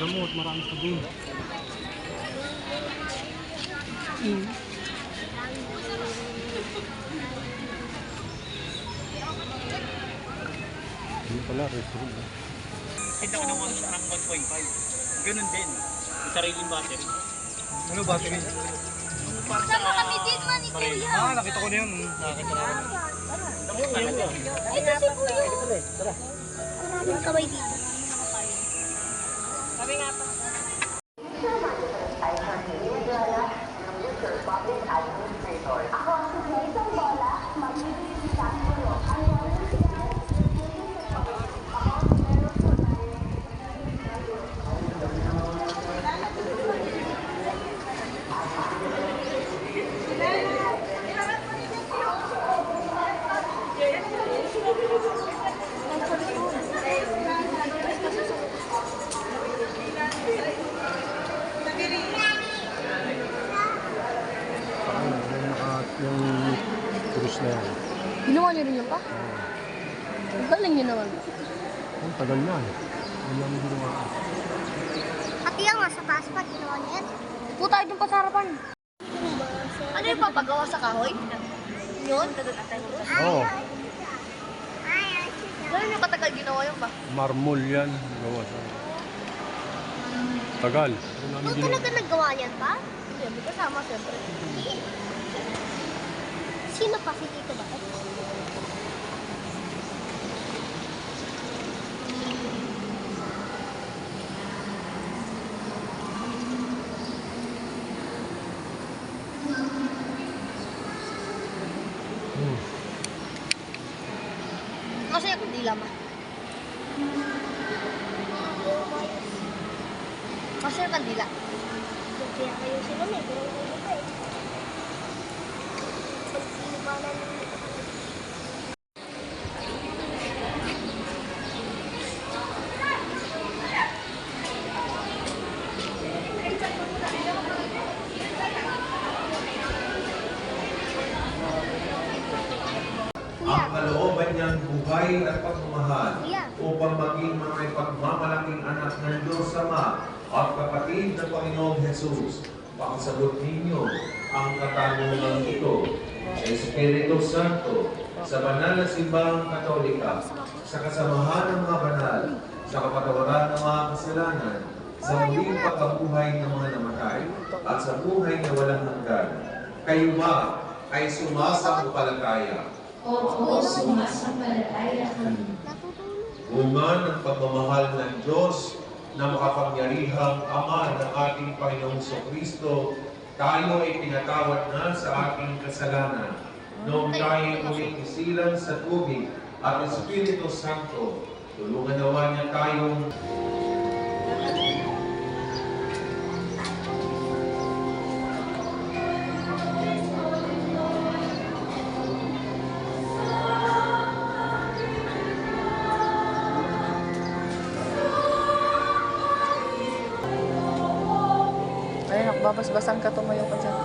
Gamot, marami sabon. Hindi pala, restaurant. Kita ko ng 1.5. Ganun din. Yung sariling battery. Ano battery? Para sa... Sama kami din man ni Kuya. Ah, nakita ko na yun. Nakita na ako. Ito si Kuya. Maraming kamay dito. Paano? Na yan. Ginawa niyo rin yun pa? Ang galing niyo naman. Ang tagal na. Ang dami ginawa. Ati nga sa taas pa, ginawa niya yan. Upo tayo dun pa sa harapan. Ano yung papagawa sa kahoy? Yun? Oo. Oh, Gano'n yung katagal ginawa yun ba? marmol yan. Gawa sa... Tagal. Ikaw ginawa. talaga naggawa niyan pa? May kasama siyempre. Sino pa? Si Tito ba? Hmm. Masaya kung di laman. Masaya kang dila. Kaya kayo sila may buhay at pagmamahal upang maging mga pagmamalaking anak ng Diyos Ama at kapatid ng Panginoong Jesus. Pakisagot ninyo ang katanungan ito sa Espiritu Santo, sa banal na simbahang katolika, sa kasamahan ng mga banal, sa kapatawaran ng mga kasalanan, sa muling pagkabuhay ng mga namatay, at sa buhay na walang hanggan. Kayo ba ay sumasampalataya? Opo, sumasampalataya kami. bunga ng pagmamahal ng Diyos na makapangyarihang Ama ng ating Panginoong Kristo, tayo ay pinatawad na sa ating kasalanan. Noong tayo muling isilang sa tubig at Espiritu Santo, tulungan nawa niya tayong Ayun, nakbabasbasan ka, tumayo ka dyan.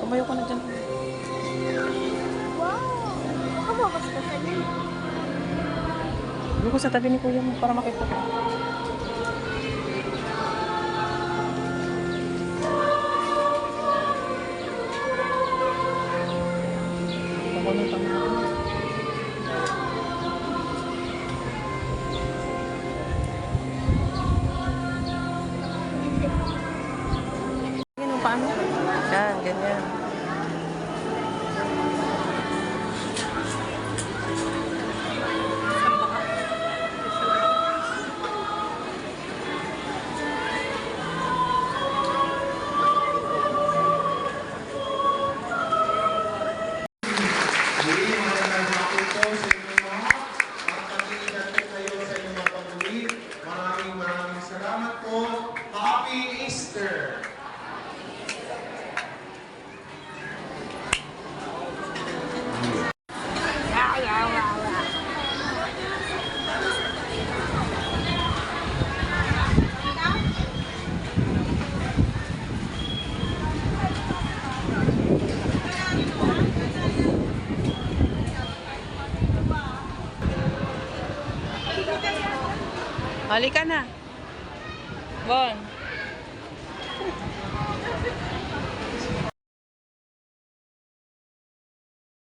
Tumayo ka na dyan. Wow! Baka mabasbasan yun. Doon ko sa tabi ni kuya mo para makita ko. Ako na tama. Yan, ganyan. Halika na. Bon.